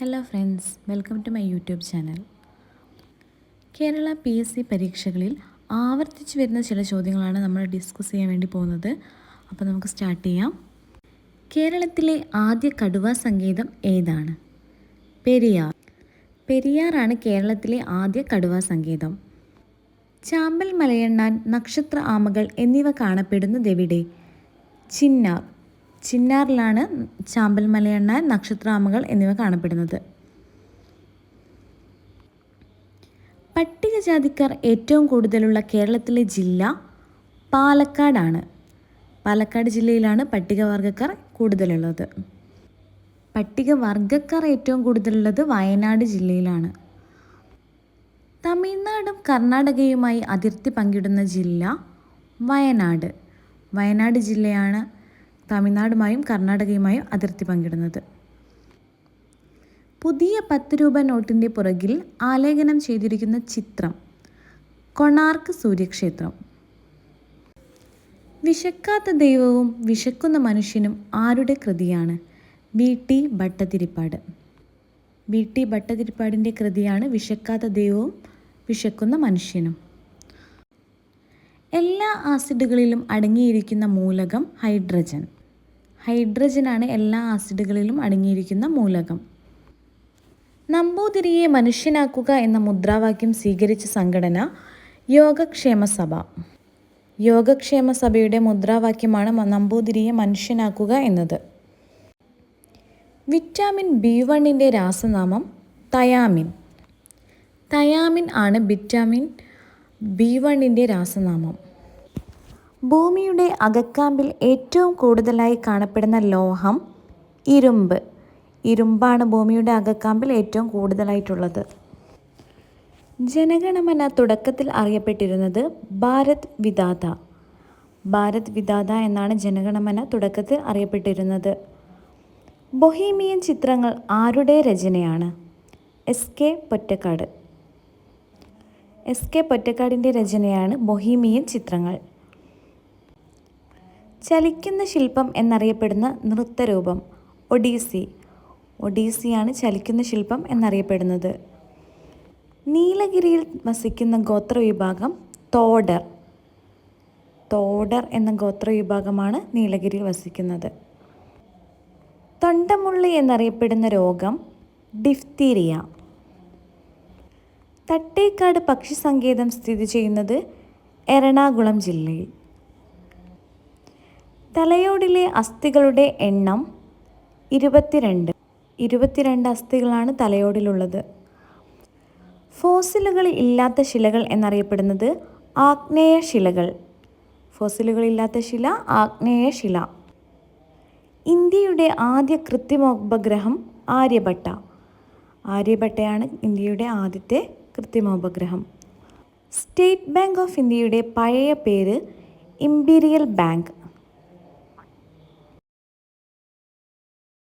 Hello friends welcome to my YouTube channel Kerala P S C പരീക്ഷകളിൽ ആവർത്തിച്ചു വരുന്ന ചില ചോദ്യങ്ങളാണ് നമ്മൾ ഡിസ്കസ് ചെയ്യാൻ വേണ്ടി പോകുന്നത്. അപ്പോൾ നമുക്ക് സ്റ്റാർട്ട് ചെയ്യാം. കേരളത്തിലെ ആദ്യ കടുവ സങ്കേതം ഏതാണ്? പെരിയാർ. പെരിയാറാണ് കേരളത്തിലെ ആദ്യ കടുവ സങ്കേതം. ചാമ്പൽ മലയണ്ണാൻ നക്ഷത്ര ആമകൾ എന്നിവ കാണപ്പെടുന്നതെവിടെ? ചിന്നാർ. ചിന്നാറിലാണ് ചാമ്പൽ മലയണ്ണ നക്ഷത്രാമകൾ എന്നിവ കാണപ്പെടുന്നത്. പട്ടികജാതിക്കാർ ഏറ്റവും കൂടുതലുള്ള കേരളത്തിലെ ജില്ല പാലക്കാടാണ്. പാലക്കാട് ജില്ലയിലാണ് പട്ടികവർഗക്കാർ കൂടുതലുള്ളത്. പട്ടികവർഗക്കാർ ഏറ്റവും കൂടുതലുള്ളത് വയനാട് ജില്ലയിലാണ്. തമിഴ്നാടും കർണാടകയുമായി അതിർത്തി പങ്കിടുന്ന ജില്ല വയനാട്. വയനാട് ജില്ലയാണ് തമിഴ്നാടുമായും കർണാടകയുമായും അതിർത്തി പങ്കിടുന്നത്. പുതിയ പത്ത് രൂപ നോട്ടിന്റെ പുറകിൽ ആലേഖനം ചെയ്തിരിക്കുന്ന ചിത്രം കൊണാർക്ക് സൂര്യക്ഷേത്രം. വിശക്കാത്ത ദൈവവും വിശക്കുന്ന മനുഷ്യനും ആരുടെ കൃതിയാണ്? V. T. Bhattathiripad. V. T. ഭട്ടതിരിപ്പാടിന്റെ കൃതിയാണ് വിശക്കാത്ത ദൈവവും വിശക്കുന്ന മനുഷ്യനും. എല്ലാ ആസിഡുകളിലും അടങ്ങിയിരിക്കുന്ന മൂലകം ഹൈഡ്രജൻ. ഹൈഡ്രജനാണ് എല്ലാ ആസിഡുകളിലും അടങ്ങിയിരിക്കുന്ന മൂലകം. നമ്പൂതിരിയെ മനുഷ്യനാക്കുക എന്ന മുദ്രാവാക്യം സ്വീകരിച്ച സംഘടന യോഗക്ഷേമ സഭ. യോഗക്ഷേമ സഭയുടെ മുദ്രാവാക്യമാണ് നമ്പൂതിരിയെ മനുഷ്യനാക്കുക എന്നത്. വിറ്റാമിൻ ബി വണ്ണിന്റെ രാസനാമം തയാമിൻ. തയാമിൻ ആണ് വിറ്റാമിൻ ബി വണ്ണിന്റെ രാസനാമം. ഭൂമിയുടെ അകക്കാമ്പിൽ ഏറ്റവും കൂടുതലായി കാണപ്പെടുന്ന ലോഹം ഇരുമ്പ്. ഇരുമ്പാണ് ഭൂമിയുടെ അകക്കാമ്പിൽ ഏറ്റവും കൂടുതലായിട്ടുള്ളത്. ജനഗണമന തുടക്കത്തിൽ അറിയപ്പെട്ടിരുന്നത് ഭാരത് വിദാത. ഭാരത് വിദാത എന്നാണ് ജനഗണമന തുടക്കത്തിൽ അറിയപ്പെട്ടിരുന്നത്. ബൊഹീമിയൻ ചിത്രങ്ങൾ ആരുടെ രചനയാണ്? S K Pottekkatt. S K പൊറ്റക്കാടിന്റെ രചനയാണ് ബൊഹീമിയൻ ചിത്രങ്ങൾ. ചലിക്കുന്ന ശില്പം എന്നറിയപ്പെടുന്ന നൃത്തരൂപം ഒഡീസി. ഒഡീസിയാണ് ചലിക്കുന്ന ശില്പം എന്നറിയപ്പെടുന്നത്. നീലഗിരിയിൽ വസിക്കുന്ന ഗോത്രവിഭാഗം തോഡർ തോഡർ എന്ന ഗോത്രവിഭാഗമാണ് നീലഗിരിയിൽ വസിക്കുന്നത്. തൊണ്ടമുള്ളി എന്നറിയപ്പെടുന്ന രോഗം ഡിഫ്തീരിയ. തട്ടേക്കാട് പക്ഷി സങ്കേതം സ്ഥിതി ചെയ്യുന്നത് എറണാകുളം ജില്ലയിൽ. തലയോടിലെ അസ്ഥികളുടെ എണ്ണം ഇരുപത്തിരണ്ട്. ഇരുപത്തിരണ്ട് അസ്ഥികളാണ് തലയോടിലുള്ളത്. ഫോസിലുകൾ ഇല്ലാത്ത ശിലകൾ എന്നറിയപ്പെടുന്നത് ആഗ്നേയ ശിലകൾ. ഫോസിലുകളില്ലാത്ത ശില ആഗ്നേയ ശില. ഇന്ത്യയുടെ ആദ്യ കൃത്രിമോപഗ്രഹം ആര്യഭട്ട. ആര്യഭട്ടയാണ് ഇന്ത്യയുടെ ആദ്യത്തെ കൃത്രിമോപഗ്രഹം. സ്റ്റേറ്റ് ബാങ്ക് ഓഫ് ഇന്ത്യയുടെ പഴയ പേര് ഇമ്പീരിയൽ ബാങ്ക്.